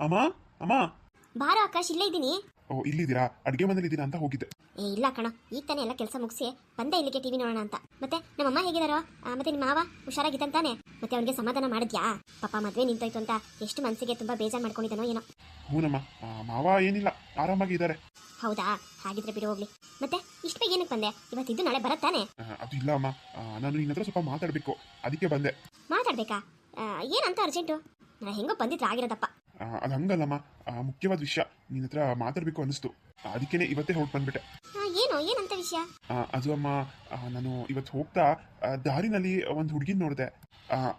ಅಮ್ಮ ಅಮ್ಮ. ಬಾರೋ ಆಕಾಶ್ ಇಲ್ಲೇ ಇದ್ದೀನಿ. ಓ ಇಲ್ಲಿದ್ದೀರಾ? ಅಡುಗೆ ಅಂತ ಹೋಗಿದ್ದೆ. ಏ ಇಲ್ಲ ಕಣ ಈಗ ತಾನೇ ಎಲ್ಲ ಕೆಲಸ ಮುಗಿಸಿ ಬಂದೆ ಇಲ್ಲಿಗೆ ಟಿವಿ ನೋಡೋಣ ಅಂತ. ಮತ್ತೆ ನಮ್ಮಮ್ಮ ಹೇಗಿದಾರೋ? ಆ, ಮತ್ತೆ ನಿಮ್ಮ ಮಾವ ಹುಷಾರಾಗಿದ್ದಂತಾನೆ ಮತ್ತೆ ಅವನಿಗೆ ಸಮಾಧಾನ ಮಾಡಿದ್ಯಾ? ಪಾಪ ಮದ್ವೆ ನಿಂತೋಯ್ತು ಅಂತ ಎಷ್ಟು ಮನಸ್ಸಿಗೆ ತುಂಬಾ ಬೇಜಾರು ಮಾಡ್ಕೊಂಡಿದ್ದಾನೋ ಏನೋ. ಹೂನಮ್ಮ ಆ, ಮಾವ ಏನಿಲ್ಲ ಆರಾಮಾಗಿ ಇದ್ದಾರೆ. ಹೌದಾ? ಹಾಗಿದ್ರೆ ಬಿಡು ಹೋಗ್ಲಿ. ಮತ್ತೆ ಇಷ್ಟು ಬೇಗ ಏನಕ್ಕೆ ಬಂದೆ? ಇವತ್ತಿದ್ದು ನಾಳೆ ಬರತ್ತಾನೆ ಆ, ಅದು ಇಲ್ಲ ಅಮ್ಮ. ಆ, ನಾನು ನಿನ್ನ ಹತ್ರ ಸ್ವಲ್ಪ ಮಾತಾಡಬೇಕು. ಅದಕ್ಕೆ ಬಂದೆ. ಮಾತಾಡ್ಬೇಕಾ? ಆ, ಏನಂತ ಅರ್ಜೆಂಟು ನಾನು ಹೆಂಗೋ ಬಂದಿದ್ರೆ ಆಗಿರೋದಪ್ಪ. ಅದು ಹಂಗಲ್ಲಮ್ಮ ಮುಖ್ಯವಾದ ವಿಷಯ ನಿನ್ನ ಹತ್ರ ಮಾತಾಡಬೇಕು ಅನಿಸ್ತು ಅದಕ್ಕೇನೆ ಇವತ್ತೇ ಹೊರಟು ಬಂದ್ಬಿಟ್ಟೆ. ಏನು? ಏನಂತ ವಿಷಯ? ಅದು ಅಮ್ಮ ನಾನು ಇವತ್ತು ಹೋಗ್ತಾ ದಾರಿನಲ್ಲಿ ಒಂದು ಹುಡುಗಿನ ನೋಡಿದೆ.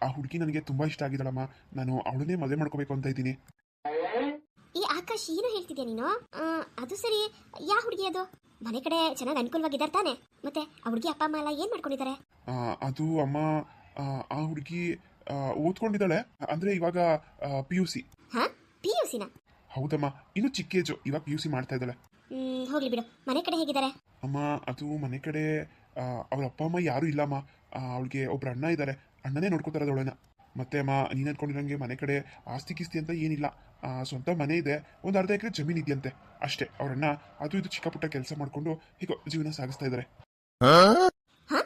ಆ ಹುಡುಗಿ ನನಗೆ ತುಂಬಾ ಇಷ್ಟ ಆಗಿದಳಮ್ಮ ನಾನು ಅವಳನ್ನೇ ಮದುವೆ ಮಾಡ್ಕೋಬೇಕು ಅಂತ ಇದ್ದೀನಿ. ಈ ಆಕಾಶ್ ಏನು ಹೇಳ್ತಿದ್ಯಾ ನೀನು? ಅದು ಸರಿ. ಯಾವ ಹುಡುಗಿ ಅದು? ಮನೆ ಕಡೆ ಚೆನ್ನಾಗಿ ಅನುಕೂಲವಾಗಿದ್ದಾರೆ ತಾನೆ. ಮತ್ತೆ ಆ ಹುಡುಗಿ ಅಪ್ಪ ಅಮ್ಮ ಎಲ್ಲ ಏನ್ ಮಾಡ್ಕೊಂಡಿದ್ದಾರೆ? ಅದು ಅಮ್ಮ ಆ ಹುಡುಗಿ ಓದ್ಕೊಂಡಿದ್ದಾಳೆ. ಅಂದ್ರೆ ಇವಾಗ ಪಿ ಯು ಸಿ ಹಾ? ಪಿ ಯು ಸಿನ ಹೌದಮ್ಮ. ಇನ್ನು ಚಿಕ್ಕೇಜು ಇವಾಗ ಪಿ ಯು ಸಿ ಮಾಡ್ತಾ ಇದ್ದಾಳೆ. ಹೋಗ್ಲಿ ಬಿಡು. ಮನೆ ಕಡೆ ಹೇಗಿದ್ದಾರೆ? ಅಮ್ಮ ಅದು ಮನೆ ಕಡೆ ಅವ್ರ ಅಪ್ಪ ಅಮ್ಮ ಯಾರು ಇಲ್ಲಮ್ಮ. ಅವಳಿಗೆ ಒಬ್ರು ಅಣ್ಣ ಇದ್ದಾರೆ ಅಣ್ಣನೇ ನೋಡ್ಕೋತಾರೆ ಅವಳನ್ನ ಮತ್ತೆ ಅಮ್ಮ ನೀನು ಅನ್ಕೊಂಡಿರಂಗೆ ಮನೆ ಕಡೆ ಆಸ್ತಿ ಕಿಸ್ತಿ ಅಂತ ಏನಿಲ್ಲ. ಸ್ವಂತ ಮನೆ ಇದೆ. ಒಂದು ಅರ್ಧ ಎಕರೆ ಜಮೀನು ಇದೆಯಂತೆ. ಅಷ್ಟೇ ಅವ್ರಣ್ಣ ಅದು ಇದು ಚಿಕ್ಕ ಪುಟ್ಟ ಕೆಲಸ ಮಾಡ್ಕೊಂಡು ಹೀಗೋ ಜೀವನ ಸಾಗಿಸ್ತಾ ಇದ್ದಾರೆ ಹಾ?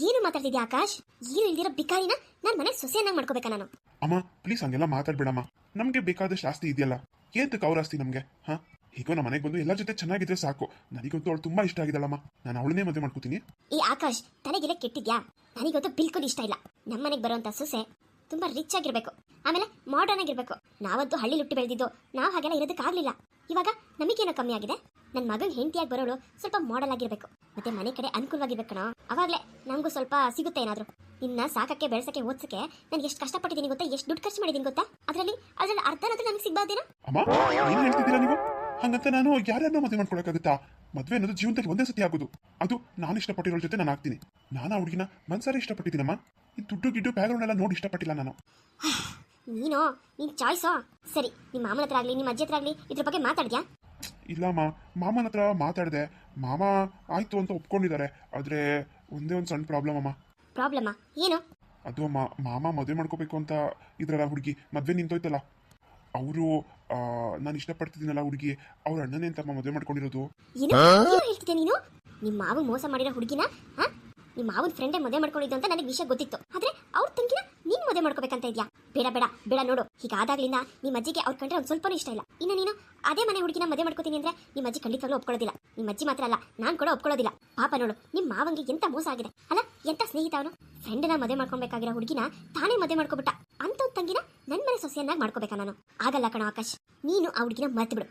ಏನು ಮಾತಾಡ್ತಿದ್ಯಾ ಆಕಾಶ್? ಏನು ಇಲ್ದಿರೋ ಬಿಕಾರಿನ ನಾನು ಮನೆ ಸೊಸೆಯನ್ನಾಗಿ ಮಾಡ್ಕೋಬೇಕಾ ನಾನು? ಅಮ್ಮ ಪ್ಲೀಸ್ ಹಂಗೆಲ್ಲ ಮಾತಾಡ್ಬೇಡಮ್ಮ. ನಮಗೆ ಬೇಕಾದಷ್ಟು ಆಸ್ತಿ ಇದೆಯಲ್ಲ. ಏನ್ ಅವ್ರ ಆಸ್ತಿ ನಮಗೆ? ಹಾ? ಈಗ ನಮ್ಮ ಮನೆಗೆ ಬಂದು ಎಲ್ಲರ ಜೊತೆ ಚೆನ್ನಾಗಿದ್ರೆ ಸಾಕು. ನನಗಂತೂ ಅವಳು ತುಂಬಾ ಇಷ್ಟ ಆಗಿದಳಮ್ಮ ನಾನು ಅವಳನ್ನೇ ಮದುವೆ ಮಾಡ್ಕೋತೀನಿ. ಈ ಆಕಾಶ್ ತನಗೆಲ್ಲ ಕೆಟ್ಟಿದ್ಯಾ? ನನಗಂತೂ ಬಿಲ್ಕುಲ್ ಇಷ್ಟ ಇಲ್ಲ. ನಮ್ಮ ಮನೆಗೆ ಬರುವಂತ ಸೊಸೆ ತುಂಬಾ ರಿಚ್ ಆಗಿರ್ಬೇಕು. ಆಮೇಲೆ ಮಾಡರ್ನ್ ಆಗಿರ್ಬೇಕು. ನಾವಂತೂ ಹಳ್ಳಿ ಲುಟ್ಟಿ ಬೆಳೆದಿದ್ದು, ನಾವು ಹಾಗೆಲ್ಲ ಇರೋದಕ್ಕಾಗಲಿಲ್ಲ ಇವಾಗ ನಮಗೇನೋ ಕಮ್ಮಿ ಆಗಿದೆ. ನನ್ನ ಮಗನ್ ಹೆಂಡತಿಯಾಗಿ ಬರೋಳು ಸ್ವಲ್ಪ ಮಾಡಲ್ ಆಗಿರ್ಬೇಕು. ಮತ್ತೆ ಮನೆ ಕಡೆ ಅನುಕೂಲವಾಗಿರ್ಬೇಕು ಕಣೋ. ಅವಾಗಲೇ ನಮಗೂ ಸ್ವಲ್ಪ ಸಿಗುತ್ತೆ ಏನಾದ್ರು. ಇನ್ನ ಸಾಕಕ್ಕೆ, ಬೆಳೆಸಕ್ಕೆ, ಓದ್ಸಕ್ಕೆ ನಾನು ಎಷ್ಟು ಕಷ್ಟಪಟ್ಟಿದ್ದೀನಿ ಗೊತ್ತಾ? ಎಷ್ಟು ದುಡ್ಡು ಖರ್ಚು ಮಾಡಿದ್ದೀನಿ ಗೊತ್ತಾ? ಅದರಲ್ಲಿ ಅದ್ರಲ್ಲಿ ಅರ್ಧನಾದ್ರೂ ನಮಗೆ ಸಿಗ್ಬಾರ್ದೇನೋ? ಅಮ್ಮ ಏನು ನೀವು? ಹಂಗಂತ ನಾನು ಯಾರ್ಯಾರನ್ನ ಮದುವೆ ಮಾಡ್ಕೊಳಕ್ಕಾಗುತ್ತಾ? ಮದುವೆ ಅನ್ನೋದು ಜೀವನದಲ್ಲಿ ಒಂದೇ ಸತಿ ಆಗೋದು. ಅದು ನಾನು ಇಷ್ಟಪಟ್ಟಿರೋ ಜೊತೆ ನಾನು ಆಗ್ತೀನಿ. ನಾನು ಆ ಹುಡುಗಿನ ಮನ್ಸಾರೆ ಇಷ್ಟಪಟ್ಟಿದ್ದೀನಮ್ಮ ಈ ದುಡ್ಡು ಗಿಡ್ಡು ಬ್ಯಾಗ್ರೌಂಡ್ ಎಲ್ಲ ನೋಡಿ ಇಷ್ಟಪಟ್ಟಿಲ್ಲ ನಾನು. ನೀನು? ನಿನ್ ಚಾಯ್ಸೋ ಸರಿ ನಿಮ್ಮ ಮಾಮನ ಹತ್ರ ಆಗ್ಲಿ ನಿಮ್ಮ ಅಜ್ಜಿ ಹತ್ರ ಆಗ್ಲಿ ಇದ್ರ ಬಗ್ಗೆ ಮಾತಾಡ್ದ್ಯಾ ಇಲ್ಲಮ್ಮ ಮಾಮನ ಹತ್ರ ಮಾತಾಡಿದೆ. ಮಾಮ ಆಯ್ತು ಅಂತ ಒಪ್ಕೊಂಡಿದ್ದಾರೆ ಆದ್ರೆ ಒಂದೇ ಒಂದು ಸಣ್ಣ ಪ್ರಾಬ್ಲಮ್ ಅಮ್ಮ. ಪ್ರಾಬ್ಲಮ್ಮಾ ಏನು? ಅದು ಅಮ್ಮ ಮಾಮ ಮದುವೆ ಮಾಡ್ಕೋಬೇಕು ಅಂತ ಇದ್ರಲ್ಲ ಹುಡುಗಿ ಮದುವೆ ನಿಂತೋಯ್ತಲ್ಲ. ಅವರು ನಾನು ಇಷ್ಟಪಡ್ತಿದ್ದೀನಲ್ಲ ಹುಡುಗಿ ಅವ್ರ ಅಣ್ಣನೇ ಅಂತಮ್ಮ ಮದುವೆ ಮಾಡ್ಕೊಂಡಿರೋದು. ಏನು? ಏನು ಹೇಳ್ತಿದ್ಯಾ ನೀನು? ನಿಮ್ಮ ಮಾವು ಮೋಸ ಮಾಡಿರೋ ಹುಡುಗಿನ ಹಾ ನಿಮ್ಮ ಮಾವನ ಫ್ರೆಂಡೇ ಮದುವೆ ಮಾಡ್ಕೊಂಡಿದ್ದು ಅಂತ ನನಗೆ ವಿಷಯ ಗೊತ್ತಿತ್ತು. ಆದ್ರೆ ಅವ್ರ ತಂಗಿನ ನೀನ್ ಮದುವೆ ಮಾಡ್ಕೋಬೇಕಂತ ಇದ್ಯಾ? ಬೇಡ ಬೇಡ ಬೇಡ ನೋಡು. ಹೀಗಾದಾಗ್ಲಿಂದ ನಿಮ್ಮ ಅಜ್ಜಿಗೆ ಅವ್ರ ಕಂಡ್ರೆ ಒಂದು ಸ್ವಲ್ಪನೂ ಇಷ್ಟ ಇಲ್ಲ. ಇನ್ನು ನೀನು ಅದೇ ಮನೆ ಹುಡುಗಿನ ಮದುವೆ ಮಾಡ್ಕೋತೀನಿ ಅಂದ್ರೆ ನಿಮ್ಮ ಅಜ್ಜಿ ಖಂಡಿತವಾಗ್ಲೂ ಒಪ್ಕೊಳ್ಳೋದಿಲ್ಲ. ನಿಮ್ಮ ಅಜ್ಜಿ ಮಾತ್ರ ಅಲ್ಲ, ನಾನು ಕೂಡ ಒಪ್ಕೊಳ್ಳೋದಿಲ್ಲ. ಪಾಪ ನೋಡು ನಿಮ್ಮ ಮಾವಂಗೆ ಎಂತ ಮೋಸ ಆಗಿದೆ? ಅಲ್ಲ, ಎಂತ ಸ್ನೇಹಿತ ಅವನು? ಫ್ರೆಂಡ್ನ ಮದುವೆ ಮಾಡ್ಕೊಬೇಕಾಗಿರೋ ಹುಡುಗಿನ ತಾನೇ ಮದುವೆ ಮಾಡ್ಕೊಬಿಟ್ಟ. ಅಂತ ತಂಗಿನ ನನ್ನ ಮನೆ ಸೊಸೆಯನ್ನಾಗಿ ಮಾಡ್ಕೋಬೇಕಾ ನಾನು? ಆಗಲ್ಲ ಕಣ ಆಕಾಶ್, ನೀನು ಆ ಹುಡುಗಿನ ಮರ್ತು ಬಿಡು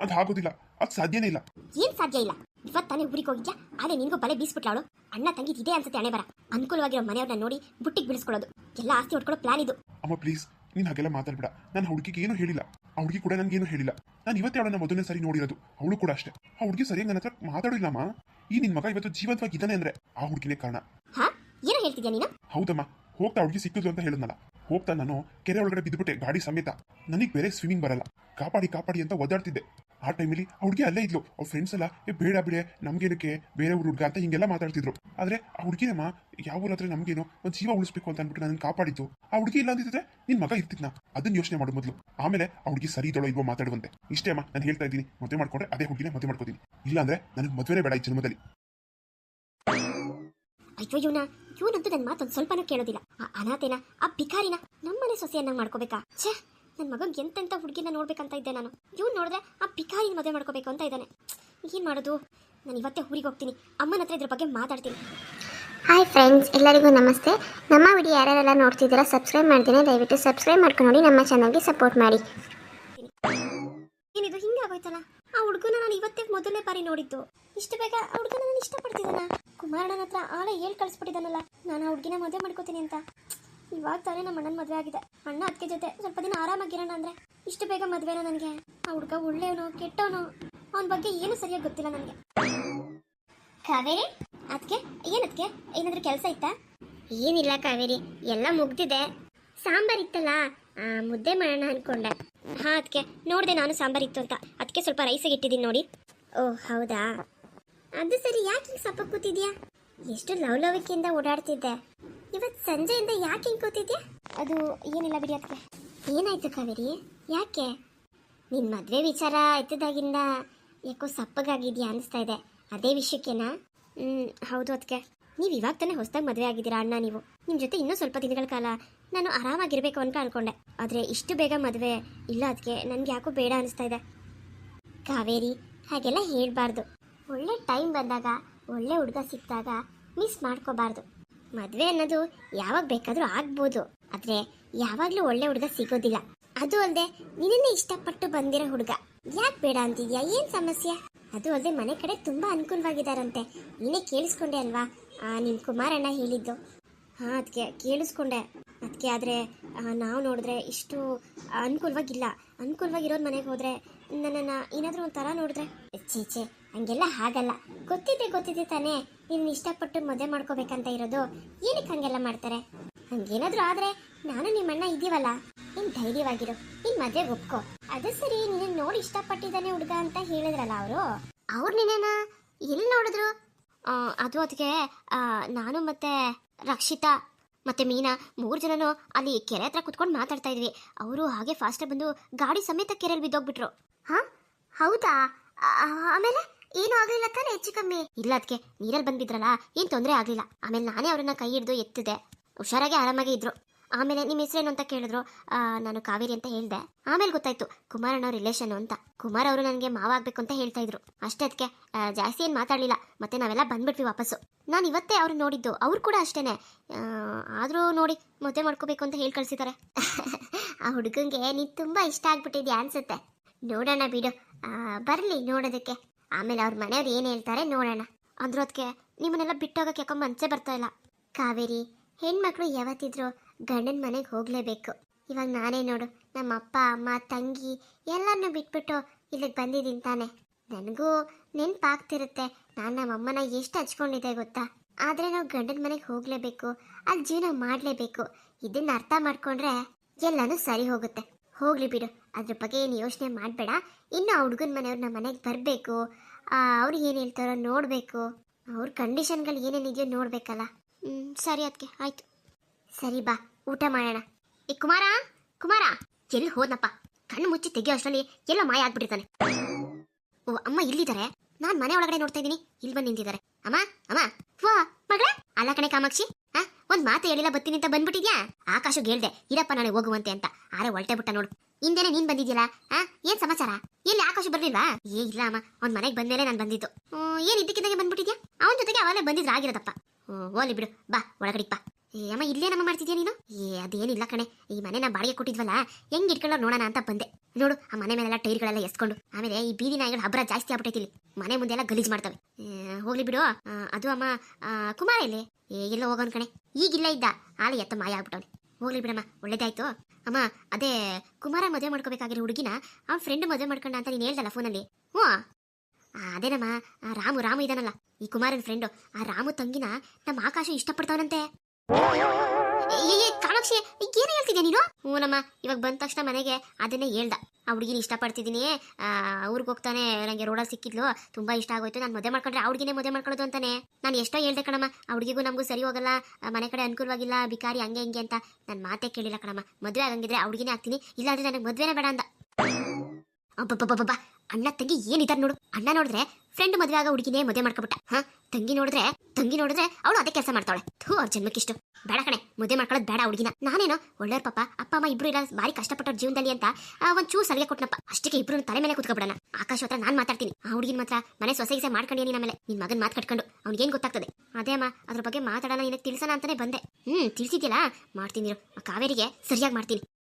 ಅದು ಆಗೋದಿಲ್ಲ ಅದು ಸಾಧ್ಯನೇ ಇಲ್ಲ. ಏನ್ ಸಾಧ್ಯ ಇಲ್ಲ? ಇವತ್ ತಾನೇ ಊರಿಗೆ ಹೋಗಿದ್ಯಾ? ಅದೇ ನಿನ್ಗೂ ಬಲೆ ಬೀಸ್ಬಿಟ್ಲಾಳು. ಅಣ್ಣ ತಂಗಿ ಇದೆ ಅನ್ಸುತ್ತೆ ಹಣೆ ಬರ. ಅನುಕೂಲವಾಗಿರೋ ಮನೆಯವ್ರನ್ನ ನೋಡಿ ಬುಟ್ಟಿಗೆ ಬೀಳಿಸ್ಕೊಳ್ಳೋದು ಎಲ್ಲ ಆಸ್ತಿ ಹೊಡ್ಕೊಳ್ಳೋ ಪ್ಲಾನ್ ಇದು. ಅಮ್ಮ ಪ್ಲೀಸ್ ನೀನು ಹಾಗೆಲ್ಲ ಮಾತಾಡ್ಬೇಡ. ನಾನು ಹುಡುಗಿಗೆ ಏನು ಹೇಳಿಲ್ಲ. ಆ ಹುಡುಗಿ ಕೂಡ ನನಗೇನು ಹೇಳಿಲ್ಲ. ನಾನು ಇವತ್ತೇ ಅವಳನ್ನ ಮೊದಲನೇ ಸರಿ ನೋಡಿರೋದು. ಅವಳು ಕೂಡ ಅಷ್ಟೇ. ಆ ಹುಡುಗಿ ಸರಿಯಾಗಿ ನನ್ನ ಹತ್ರ ಮಾತಾಡಿಲ್ಲಮ್ಮ ಈ ನಿನ್ ಮಗ ಇವತ್ತು ಜೀವಂತವಾಗಿದ್ದಾನೆ ಅಂದ್ರೆ ಆ ಹುಡುಗಿನೇ ಕಾರಣ. ಹಾ? ಏನೋ ಹೇಳ್ತಿದ್ಯಾ ನೀನು? ಹೌದಮ್ಮ. ಹೋಗ್ತಾ ಹುಡುಗಿ ಸಿಕ್ಕಿದ್ಲು ಅಂತ ಹೇಳಿದ್ನಲ್ಲ. ಹೋಗ್ತಾ ನಾನು ಕೆರೆ ಒಳಗಡೆ ಬಿದ್ದುಬಿಟ್ಟೆ ಗಾಡಿ ಸಮೇತ. ನನಗೆ ಬೇರೆ ಸ್ವಿಮ್ಮಿಂಗ್ ಬರಲ್ಲ. ಕಾಪಾಡಿ ಕಾಪಾಡಿ ಅಂತ ಒದ್ದಾಡ್ತಿದ್ದೆ. ಆ ಟೈಮಲ್ಲಿ ಆ ಹುಡುಗಿ ಅಲ್ಲೇ ಇದ್ಲು. ಅವ್ರ ಫ್ರೆಂಡ್ಸ್ ಎಲ್ಲ, ಏ, ಬೇಡ ಬಿಡೆ, ನಮ್ಗೇನಕ್ಕೆ ಬೇರೆ ಊರು ಹುಡುಗ ಅಂತ ಹಿಂಗೆಲ್ಲ ಮಾತಾಡ್ತಿದ್ರು. ಆದ್ರೆ ಆ ಹುಡುಗಿನಮ್ಮ ಯಾವ ಊರ ಹತ್ರ ನಮ್ಗೇನೋ ಒಂದು ಜೀವ ಉಳಿಸ್ಬೇಕು ಅಂತ ಅಂದ್ಬಿಟ್ಟು ನನ್ನ ಕಾಪಾಡಿದ್ದು. ಆ ಹುಡುಗಿ ಇಲ್ಲ ಅಂದಿದ್ರೆ ನಿನ್ ಮಗ ಇರ್ತಿದ್ನ? ಅದನ್ನ ಯೋಚನೆ ಮಾಡೋ ಮೊದಲು. ಆಮೇಲೆ ಆ ಹುಡುಗಿ ಸರಿ ಇದಳೋ ಇಲ್ವೋ ಮಾತಾಡುವಂತೆ. ಇಷ್ಟೇ ಅಮ್ಮ, ನಾನು ಹೇಳ್ತಾ ಇದ್ದೀನಿ. ಮದುವೆ ಮಾಡ್ಕೊಂಡ್ರೆ ಅದೇ ಹುಡುಗಿನೇ ಮದುವೆ ಮಾಡ್ಕೋತೀನಿ. ಇಲ್ಲಾಂದ್ರೆ ನನಗೆ ಮದುವೆನೇ ಬೇಡ ಈ ಜನ್ಮದಲ್ಲಿ. ಅಯ್ಯೋ ಇವನ ಇವನಂತೂ ನನ್ನ ಮಾತೊಂದು ಸ್ವಲ್ಪನೂ ಕೇಳೋದಿಲ್ಲ. ಆ ಅನಾಥೇನ, ಆ ಬಿಕಾರಿನ ನಮ್ಮನೆ ಸೊಸೆಯನ್ನ ಮಾಡ್ಕೋಬೇಕಾ? ಛೇ ನನ್ನ ಮಗಂಗೆ ಎಂತೆಂಥ ಹುಡುಗಿನ ನೋಡ್ಬೇಕಂತ ಇದ್ದೆ ನಾನು. ಇವ್ನು ನೋಡಿದ್ರೆ ಆ ಪಿಕಾರಿನ ಮದುವೆ ಮಾಡ್ಕೋಬೇಕು ಅಂತ ಇದ್ದಾನೆ. ಏನು ಮಾಡೋದು? ನಾನು ಇವತ್ತೇ ಊರಿಗೆ ಹೋಗ್ತೀನಿ. ಅಮ್ಮನ ಹತ್ರ ಇದ್ರ ಬಗ್ಗೆ ಮಾತಾಡ್ತೀನಿ. ಹಾಯ್ ಫ್ರೆಂಡ್ಸ್ ಎಲ್ಲರಿಗೂ ನಮಸ್ತೆ. ನಮ್ಮ ವಿಡಿಯೋ ಯಾರ್ಯಾರೆಲ್ಲ ನೋಡ್ತಿದ್ದೀರಾ ಸಬ್ಸ್ಕ್ರೈಬ್ ಮಾಡ್ತೀನಿ. ದಯವಿಟ್ಟು ಸಬ್ಸ್ಕ್ರೈಬ್ ಮಾಡ್ಕೊಂಡು ನೋಡಿ ನಮ್ಮ ಚಾನಲ್ಗೆ ಸಪೋರ್ಟ್ ಮಾಡಿ. ಏನಿದು? ಹಿಂಗೆ ಆಗೋಯ್ತಲ್ಲ? ಆ ಹುಡುಗನ ನಾನು ಇವತ್ತೇ ಮೊದಲನೇ ಬಾರಿ ನೋಡಿದ್ದು. ಇಷ್ಟು ಬೇಗ ಆ ಹುಡುಗನ ನಾನು ಇಷ್ಟಪಡ್ತಿದ್ದಾನ? ಕುಮಾರಣ್ಣನ ಹತ್ರ ಆಳೆ ಹೇಳ್ ಕಳಿಸ್ಬಿಟ್ಟಿದ್ದಾನಲ್ಲ. ನಾನು ಆ ಹುಡುಗಿನ ಮದುವೆ ಮಾಡ್ಕೋತೀನಿ ಅಂತ. ಇವಾಗ ತಾನೇ ನಮ್ಮ ಅಣ್ಣನ ಮದುವೆ ಆಗಿದೆ. ಅಣ್ಣ ಅದಕ್ಕೆ ಜೊತೆ ಸ್ವಲ್ಪ ದಿನ ಆರಾಮಾಗಿರೋಣ ಅಂದ್ರೆ ಇಷ್ಟು ಬೇಗ ಮದುವೆನ ನನಗೆ. ಆ ಹುಡುಗ ಒಳ್ಳೆಯವನು ಕೆಟ್ಟವನು ಅವನ ಬಗ್ಗೆ ಏನು ಸರಿಯಾಗಿ ಗೊತ್ತಿಲ್ಲ ನನಗೆ. ಕಾವೇರಿ? ಅದಕ್ಕೆ ಏನದಕ್ಕೆ ಏನಾದ್ರೂ ಕೆಲಸ ಇತ್ತಾ? ಏನಿಲ್ಲ ಕಾವೇರಿ ಎಲ್ಲ ಮುಗ್ದಿದೆ. ಸಾಂಬಾರ್ ಇತ್ತಲ್ಲ ಮುದ್ದೆ ಮಾಡೋಣ ಅನ್ಕೊಂಡೆ. ಹಾ ಅದಕ್ಕೆ ನೋಡಿದೆ ನಾನು ಸಾಂಬಾರ್ ಇತ್ತು ಅಂತ. ಅದಕ್ಕೆ ಸ್ವಲ್ಪ ರೈಸಿಗೆ ಇಟ್ಟಿದ್ದೀನಿ ನೋಡಿ. ಓ ಹೌದಾ? ಅದು ಸರಿ ಯಾಕೆ ಸಪ್ಪ ಕೂತಿದ್ಯಾ? ಎಷ್ಟು ಲವಲವಿಕೆಯಿಂದ ಓಡಾಡ್ತಿದ್ದೆ. ಇವತ್ತು ಸಂಜೆಯಿಂದ ಯಾಕೆ ಹಿಂಗೆ ಕೂತಿದ್ಯಾ? ಅದು ಏನಿಲ್ಲ ಬಿಡಿ ಅದಕ್ಕೆ ಏನಾಯ್ತು ಕಾವೇರಿ? ಯಾಕೆ? ನಿನ್ನ ಮದುವೆ ವಿಚಾರ ಎತ್ತದಾಗಿಂದ ಯಾಕೋ ಸಪ್ಪಗಾಗಿದ್ಯಾ ಅನಿಸ್ತಾ ಇದೆ. ಅದೇ ವಿಷಯಕ್ಕೆನಾ? ಹ್ಞೂ ಹೌದು ಅದಕ್ಕೆ ನೀವು ಇವಾಗ ತಾನೇ ಹೊಸದಾಗಿ ಮದುವೆ ಆಗಿದ್ದೀರಾ ಅಣ್ಣ ನೀವು? ನಿಮ್ಮ ಜೊತೆ ಇನ್ನೂ ಸ್ವಲ್ಪ ದಿನಗಳ ಕಾಲ ನಾನು ಆರಾಮಾಗಿರ್ಬೇಕು ಅಂತ ಅನ್ಕೊಂಡೆ. ಆದರೆ ಇಷ್ಟು ಬೇಗ ಮದುವೆ ಇಲ್ಲ ಅದಕ್ಕೆ ನನಗೆ ಯಾಕೋ ಬೇಡ ಅನಿಸ್ತಾ ಇದೆ. ಕಾವೇರಿ ಹಾಗೆಲ್ಲ ಹೇಳಬಾರ್ದು. ಒಳ್ಳೆ ಟೈಮ್ ಬಂದಾಗ ಒಳ್ಳೆ ಹುಡುಗ ಸಿಕ್ಕಿದಾಗ ಮಿಸ್ ಮಾಡ್ಕೋಬಾರ್ದು. ಮದುವೆ ಅನ್ನೋದು ಯಾವಾಗ ಬೇಕಾದರೂ ಆಗ್ಬೋದು. ಆದರೆ ಯಾವಾಗಲೂ ಒಳ್ಳೆ ಹುಡುಗ ಸಿಗೋದಿಲ್ಲ. ಅದು ಅಲ್ಲದೆ ನಿನ್ನೆ ಇಷ್ಟಪಟ್ಟು ಬಂದಿರೋ ಹುಡುಗ. ಯಾಕೆ ಬೇಡ ಅಂತಿದ್ಯಾ? ಏನು ಸಮಸ್ಯೆ? ಅದು ಅಲ್ಲದೆ ಮನೆ ಕಡೆ ತುಂಬ ಅನುಕೂಲವಾಗಿದ್ದಾರಂತೆ ನೀನೇ ಕೇಳಿಸ್ಕೊಂಡೆ ಅಲ್ವಾ? ನಿಮ್ಮ ಕುಮಾರಣ್ಣ ಹೇಳಿದ್ದು. ಹಾಂ ಅದಕ್ಕೆ ಕೇಳಿಸ್ಕೊಂಡೆ. ಅದಕ್ಕೆ ಆದರೆ ನಾವು ನೋಡಿದ್ರೆ ಇಷ್ಟು ಅನುಕೂಲವಾಗಿಲ್ಲ. ಅನುಕೂಲವಾಗಿರೋದು ಮನೆಗೆ ಹೋದರೆ ನನ್ನನ್ನು ಏನಾದರೂ ಒಂಥರ ನೋಡಿದ್ರೆ. ಛೇ ಹಂಗೆಲ್ಲ ಹಾಗಲ್ಲ ಗೊತ್ತಿದೆ ಗೊತ್ತಿದೆ ತಾನೇ ನೀನು ಇಷ್ಟಪಟ್ಟು ಮದುವೆ ಮಾಡ್ಕೋಬೇಕಂತ ಇರೋದು. ಏನಕ್ಕೆ ಹಂಗೆಲ್ಲ ಮಾಡ್ತಾರೆ? ಹಂಗೇನಾದರೂ ಆದರೆ ನಾನು ನಿಮ್ಮಣ್ಣ ಇದ್ದೀವಲ್ಲ ನೀನು ಧೈರ್ಯವಾಗಿರು. ನಿನ್ ಮದುವೆ ಒಪ್ಕೋ. ಅದು ಸರಿ ನಿನ್ನ ನೋಡಿ ಇಷ್ಟಪಟ್ಟಿದ್ದಾನೆ ಹುಡುಗ ಅಂತ ಹೇಳಿದ್ರಲ್ಲ ಅವರು? ಅವ್ರು ನಿನ್ನ ಎಲ್ಲಿ ನೋಡಿದ್ರು? ಅದು ಅದಕ್ಕೆ ನಾನು ಮತ್ತೆ ರಕ್ಷಿತಾ ಮತ್ತೆ ಮೀನಾ ಮೂರು ಜನನು ಅಲ್ಲಿ ಕೆರೆ ಹತ್ರ ಕುತ್ಕೊಂಡು ಮಾತಾಡ್ತಾ ಇದ್ವಿ. ಅವರು ಹಾಗೆ ಫಾಸ್ಟ್ ಬಂದು ಗಾಡಿ ಸಮೇತ ಕೆರೆಯಲ್ಲಿ ಬಿದ್ದೋಗ್ಬಿಟ್ರು. ಹಾ? ಹೌದಾ? ಆಮೇಲೆ? ಏನು ಆಗ್ಲಿಲ್ಲ ತಾನೇ ಹೆಚ್ಚು ಕಮ್ಮಿ? ಇಲ್ಲ ಅದಕ್ಕೆ ನೀರಲ್ಲಿ ಬಂದ್ಬಿದ್ರಲ್ಲ, ಏನು ತೊಂದರೆ ಆಗ್ಲಿಲ್ಲ. ಆಮೇಲೆ ನಾನೇ ಅವ್ರನ್ನ ಕೈ ಹಿಡಿದು ಎತ್ತಿದೆ. ಹುಷಾರಾಗಿ ಆರಾಮಾಗಿ ಇದ್ರು. ಆಮೇಲೆ ನಿಮ್ಮ ಹೆಸರೇನು ಅಂತ ಕೇಳಿದ್ರು? ನಾನು ಕಾವೇರಿ ಅಂತ ಹೇಳಿದೆ. ಆಮೇಲೆ ಗೊತ್ತಾಯ್ತು ಕುಮಾರಣ್ಣ ರಿಲೇಷನ್ ಅಂತ. ಕುಮಾರ್ ಅವರು ನನಗೆ ಮಾವ ಆಗ್ಬೇಕು ಅಂತ ಹೇಳ್ತಾ ಇದ್ರು. ಅಷ್ಟೇ ಜಾಸ್ತಿ ಏನು ಮಾತಾಡಲಿಲ್ಲ. ಮತ್ತೆ ನಾವೆಲ್ಲ ಬಂದ್ಬಿಟ್ವಿ ವಾಪಸ್ಸು. ನಾನು ಇವತ್ತೇ ಅವ್ರು ನೋಡಿದ್ದು. ಅವ್ರು ಕೂಡ ಅಷ್ಟೇನೆ. ಆದರೂ ನೋಡಿ ಮದುವೆ ಮಾಡ್ಕೋಬೇಕು ಅಂತ ಹೇಳಿ ಕಳ್ಸಿದ್ದಾರೆ ಆ ಹುಡುಗಂಗೆ ನೀನು ತುಂಬ ಇಷ್ಟ ಆಗ್ಬಿಟ್ಟಿದ್ಯಾ ಅನ್ಸುತ್ತೆ. ನೋಡೋಣ ಬಿಡು. ಬರಲಿ ನೋಡೋದಕ್ಕೆ. ಆಮೇಲೆ ಅವ್ರ ಮನೆಯವ್ರು ಏನು ಹೇಳ್ತಾರೆ ನೋಡೋಣ. ಅಂದ್ರೂ ಅದಕ್ಕೆ ನಿಮ್ಮನ್ನೆಲ್ಲ ಬಿಟ್ಟೋಗಕ್ಕೆ ಯಾಕೋ ಮನಸ್ಸೇ ಬರ್ತಾ ಇಲ್ಲ. ಕಾವೇರಿ, ಹೆಣ್ಮಕ್ಳು ಯಾವತ್ತಿದ್ರು ಗಂಡನ ಮನೆಗೆ ಹೋಗಲೇಬೇಕು. ಇವಾಗ ನಾನೇ ನೋಡು ನಮ್ಮ ಅಪ್ಪ ಅಮ್ಮ, ತಂಗಿ ಎಲ್ಲರನ್ನೂ ಬಿಟ್ಬಿಟ್ಟು ಇಲ್ಲಿಗೆ ಬಂದಿದ್ದೀನಿ ತಾನೆ. ನನಗೂ ನೆನಪಾಗ್ತಿರುತ್ತೆ ನಾನು ನಮ್ಮ ಅಮ್ಮನ ಎಷ್ಟು ಹಚ್ಕೊಂಡಿದ್ದೆ ಗೊತ್ತಾ? ಆದರೆ ನಾವು ಗಂಡನ ಮನೆಗೆ ಹೋಗಲೇಬೇಕು, ಅಲ್ಲಿ ಜೀವನ ಮಾಡಲೇಬೇಕು. ಇದನ್ನ ಅರ್ಥ ಮಾಡ್ಕೊಂಡ್ರೆ ಎಲ್ಲನೂ ಸರಿ ಹೋಗುತ್ತೆ. ಹೋಗ್ಲಿ ಬಿಡು. ಅದ್ರ ಬಗ್ಗೆ ಏನು ಯೋಚನೆ ಮಾಡಬೇಡ. ಇನ್ನು ಆ ಹುಡುಗನ ಮನೆಯವ್ರು ನಮ್ಮ ಮನೆಗೆ ಬರಬೇಕು. ಅವ್ರು ಏನು ಹೇಳ್ತಾರೋ ನೋಡಬೇಕು. ಅವ್ರ ಕಂಡೀಷನ್ಗಳು ಏನೇನಿದೆಯೋ ನೋಡಬೇಕಲ್ಲ. ಹ್ಞೂ ಸರಿ ಅದಕ್ಕೆ ಆಯ್ತು. ಸರಿ ಬಾ, ಊಟ ಮಾಡೋಣ. ಏ, ಕುಮಾರ ಕುಮಾರ ಎಲ್ಲಿ ಹೋದ್ನಪ್ಪ? ಕಣ್ಣು ಮುಚ್ಚಿ ತೆಗಿಯೋ ಅಷ್ಟರಲ್ಲಿ ಎಲ್ಲ ಮಾಯ ಆಗ್ಬಿಟ್ಟಿರ್ತಾನೆ ಓ, ಅಮ್ಮ ಇಲ್ಲಿದ್ದಾರೆ ನಾನು ಮನೆ ಒಳಗಡೆ ನೋಡ್ತಾ ಇದ್ದೀನಿ. ಇಲ್ಲಿ ಬಂದು ನಿಂತಿದ್ದಾರೆ. ಅಮ್ಮ ಅಮ್ಮ. ವಾ, ಮಗಳೇ. ಅಲ್ಲ ಕಣೆ, ಕಾಮಾಕ್ಷಿ. ಒಂದ್ ಮಾತು ಹೇಳಿಲ್ಲ ಬತ್ತೀನಿ ಅಂತ ಬಂದ್ಬಿಟ್ಟಿದ್ಯಾ? ಆಕಾಶು ಹೇಳ್ದೆ, ಇರಪ್ಪ, ನಾಳೆ ಹೋಗುವಂತೆ ಅಂತ. ಆರೆ ಹೊಲ್ಟೆ ಬಿಟ್ಟ ನೋಡು. ಹಿಂದೆನೆ ನೀನ್ ಬಂದಿದ್ಯಲ್ಲ ಆ? ಏನ್ ಸಮಾಚಾರ? ಎಲ್ಲಿ ಆಕಾಶ ಬರ್ಲಿಲ್ವಾ? ಏ, ಇಲ್ಲ ಅಮ್ಮ, ಅವ್ನ್ ಮನೆಗೆ ಬಂದ್ಮೇಲೆ ನಾನು ಬಂದಿದ್ದು. ಏನ್ ಇದ್ದಕ್ಕಿದ್ದಂಗೆ ಬಂದ್ಬಿಟ್ಟಿದ್ಯಾ? ಅವನ ಜೊತೆಗೆ ಅವಾಗಲೇ ಬಂದಿದ್ರು ಆಗಿರೋದಪ್ಪ. ಓಲಿ ಬಿಡು, ಬಾ, ಒಳಗಡೆ ಬಾ. ಏ, ಅಮ್ಮ, ಇಲ್ಲೇ ನಮ್ಮ ಮಾಡ್ತಿದ್ಯಾ ನೀನು? ಏ, ಅದೇನಿಲ್ಲ ಕಣೆ. ಈ ಮನೆ ನಾ ಬಾಡಿಗೆ ಕೊಟ್ಟಿದ್ವಲ್ಲ, ಹೆಂಗ್ ಇಟ್ಕೊಳ್ಳೋ ನೋಡೋಣ ಅಂತ ಬಂದೆ. ನೋಡು, ಆ ಮನೆ ಮೇಲೆಲ್ಲ ಟೈರ್ಗಳೆಲ್ಲ ಎಸ್ಕೊಂಡು, ಆಮೇಲೆ ಈ ಬೀದಿ ನಾಯಿಗಳು ಹಬ್ಬರ ಜಾಸ್ತಿ ಆಗ್ಬಿಟ್ಟೈತಿ ಇಲ್ಲಿ. ಮನೆ ಮುಂದೆ ಎಲ್ಲ ಗಲೀಜ್ ಮಾಡ್ತವೆ. ಹೋಗ್ಲಿ ಬಿಡು. ಅದು ಅಮ್ಮ ಕುಮಾರ ಇಲ್ಲಿ? ಎಲ್ಲೋ ಹೋಗೋನ್ ಕಣೆ. ಈಗಿಲ್ಲ ಇದ್ದ. ಆಲೆ ಎತ್ತ ಮಾಯ ಆಗ್ಬಿಟ್ಟವನೆ. ಹೋಗ್ಲಿ ಬಿಡಮ್ಮ, ಒಳ್ಳೇದಾಯ್ತು. ಅಮ್ಮ, ಅದೇ, ಕುಮಾರ ಮದುವೆ ಮಾಡ್ಕೋಬೇಕಾಗಿರೋ ಹುಡುಗಿನ ಅವ್ನ ಫ್ರೆಂಡ್ ಮದುವೆ ಮಾಡ್ಕೊಂಡ ಅಂತ ನೀನು ಹೇಳ್ದಲ್ಲ ಫೋನಲ್ಲಿ? ಹ್ಞೂ? ಅದೇನಮ್ಮ ರಾಮು ರಾಮು ಇದಾನಲ್ಲ, ಈ ಕುಮಾರನ ಫ್ರೆಂಡು ಆ ರಾಮು ತಂಗಿನ ನಮ್ಮ ಆಕಾಶ ಇಷ್ಟಪಡ್ತಾವನಂತೆ. ಕಾಮಾಕ್ಷಿ, ಏನು ಹೇಳ್ತಿದ್ಯಾ ನೀನು? ಹ್ಞೂನಮ್ಮ ಇವಾಗ ಬಂದ ತಕ್ಷಣ ಮನೆಗೆ ಅದನ್ನೇ ಹೇಳ್ದ. ಆ ಹುಡುಗಿನ ಇಷ್ಟಪಡ್ತಿದ್ದೀನಿ. ಅವ್ರಿಗೆ ಹೋಗ್ತಾನೆ ನನಗೆ ರೋಡಲ್ಲಿ ಸಿಕ್ಕಿದ್ಲು, ತುಂಬಾ ಇಷ್ಟ ಆಗೋಯ್ತು. ನಾನು ಮದುವೆ ಮಾಡ್ಕೊಂಡ್ರೆ ಹುಡುಗಿನೇ ಮದುವೆ ಮಾಡ್ಕೊಳ್ಳೋದು ಅಂತಾನೆ. ನಾನು ಎಷ್ಟೋ ಹೇಳ್ದೆ ಕಣಮ್ಮ, ಆ ಹುಡುಗಿಗೂ ನಮಗೂ ಸರಿ ಹೋಗಲ್ಲ ಮನೆ ಕಡೆ ಅನುಕೂಲವಾಗಿಲ್ಲ ಬಿಕಾರಿ ಹಂಗೆ ಹಿಂಗೆ ಅಂತ. ನಾನು ಮಾತೇ ಕೇಳಿಲ್ಲ ಕಣಮ್ಮ. ಮದುವೆ ಆಗಂಗಿದ್ರೆ ಹುಡುಗಿನೇ ಆಗ್ತೀನಿ, ಇಲ್ಲಾಂದ್ರೆ ನನಗೆ ಮದುವೆನೇ ಬೇಡ ಅಂದ. ಅಬ್ಬಬ್ಬಬ್ಬಬ್ಬ ಅಣ್ಣ ತಂಗಿ ಏನಿದಾರೆ ನೋಡು. ಅಣ್ಣ ನೋಡಿದ್ರೆ ಫ್ರೆಂಡ್ ಮದುವೆ ಆಗೋ ಹುಡುಗಿನೇ ಮದುವೆ ಮಾಡ್ಕೊಬಿಟ್ಟ. ಹಾ? ತಂಗಿ ನೋಡಿದ್ರೆ ತಂಗಿ ನೋಡಿದ್ರೆ ಅವಳು ಅದೇ ಕೆಲಸ ಮಾಡ್ತಾಳೆ ಥೂ, ಅವ್ರ ಜನ್ಮಕ್ಕಿಷ್ಟು. ಬೇಡ ಕಣೆ, ಮದುವೆ ಮಾಡ್ಕೊಳ್ಳೋದು ಬೇಡ ಹುಡುಗಿನ. ನಾನೇನೋ ಒಳ್ಳೆಯವ್ರ ಪಾಪ, ಅಪ್ಪ, ಅಮ್ಮ ಇಬ್ರು ಇಲ್ಲ ಭಾರಿ ಕಷ್ಟಪಟ್ಟವ್ರ ಜೀವನದಲ್ಲಿ ಅಂತ ಒಂದ್ ಚೂ ಸಲಿಗೆ ಕೊಟ್ನಪ್ಪ. ಅಷ್ಟಕ್ಕೆ ಇಬ್ರು ತಲೆ ಮೇಲೆ ಕುತ್ಕೊಬಿಡಣ. ಆಕಾಶ ಹತ್ರ ನಾನು ಮಾತಾಡ್ತೀನಿ. ಆ ಹುಡುಗಿನ ಮಾತ್ರ ಮನೆ ಸೊಸೆ ಗಿಸೆ ನಿನ್ನ ಮೇಲೆ ನಿನ್ನ ಮಗನ ಮಾತು ಕಟ್ಕೊಂಡು. ಅವ್ನಿಗೇನ್ ಗೊತ್ತಾಗ್ತದೆ? ಅದೇ ಅಮ್ಮ, ಅದ್ರ ಬಗ್ಗೆ ಮಾತಾಡೋಣ ನಿನಗೆ ತಿಳಿಸೋಣ ಅಂತಾನೆ ಬಂದೆ. ಹ್ಮ್, ತಿಳಿಸಿದ್ಯಲ್ಲ? ಮಾಡ್ತೀನಿ ಆ, ಕಾವೇರಿಗೆ ಸರಿಯಾಗಿ ಮಾಡ್ತೀನಿ.